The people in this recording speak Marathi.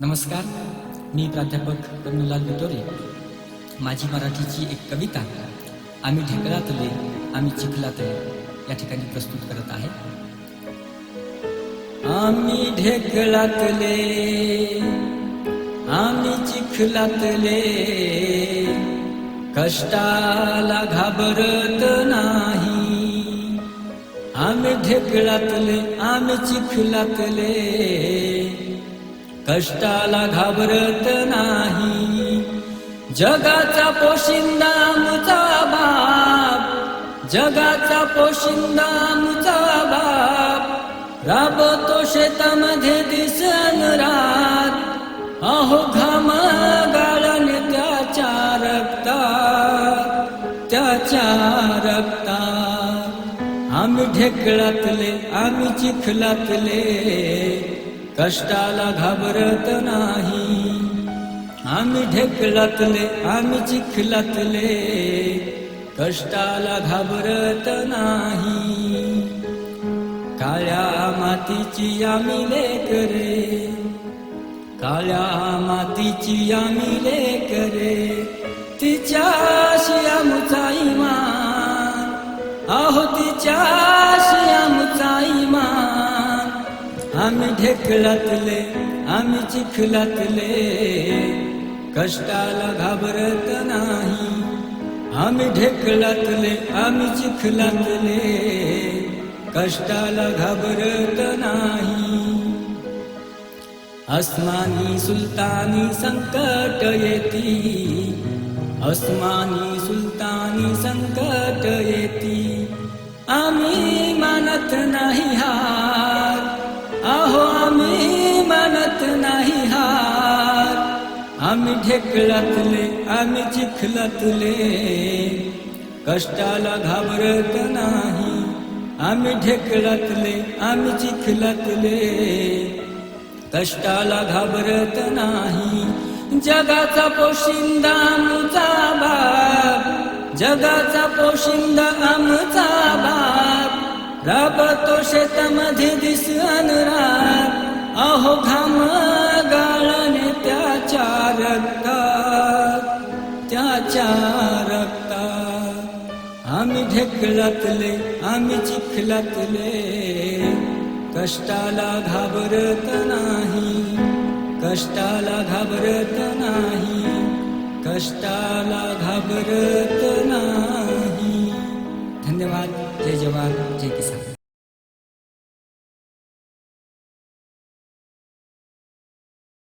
नमस्कार मी प्राध्यापक कर्णलाल बिटोरे माझी मराठीची एक कविता आम्ही ढेकळातले आम्ही चिखलातले या ठिकाणी प्रस्तुत करत आहे. आम्ही ढेकळातले आम्ही चिखलातले कष्टाला घाबरत नाही. आम्ही ढेकळातले आम्ही चिखलातले कष्टाला घाबरत नाही. जगाचा पोशिंदा आमचा बाप जगाचा पोशिंदा आमचा बाप राबतो शेतामध्ये दिसन रात. अहो घाम गाळाने त्याच्या रक्तात त्याच्या रक्तात. आम्ही ढेकळातले आम्ही चिखलातले कष्टाला घाबरत नाही. आम्ही ढेकळातले आम्ही चिखलातले. कष्टाला घाबरत नाही. काळ्या मातीची आम्ही लेकरे. काळ्या मातीची आम्ही लेकरे. तिच्याशी आमचा इमान. आहो तिच्या आम्ही ढेकळातले आम्ही चिखलातले. कष्टाला घाबरत नाही. आम्ही ढेकळातले आम्ही चिखलातले. कष्टाला घाबरत नाही. अस्मानी सुलतानी संकट येती. अस्मानी सुलतानी संकट येती. आम्ही मानत नाही हा हो आम्ही मानत नाही हार. आम्ही ढेकळातले आम्ही चिखलातले. कष्टाला घाबरत नाही. आम्ही ढेकळातले आम्ही चिखलातले. कष्टाला घाबरत नाही. जगाचा पोशिंदा आमचा बाप. जगाचा पोशिंदा आमचा बाप. राबतो शेतामध्ये दिसला त्याच्या रक्तात आम्ही ढेकलातले आम्ही चिखलातले. कष्टाला घाबरत नाही कष्टाला घाबरत नाही कष्टाला घाबरत नाही. धन्यवाद. जय जवान जय किसान.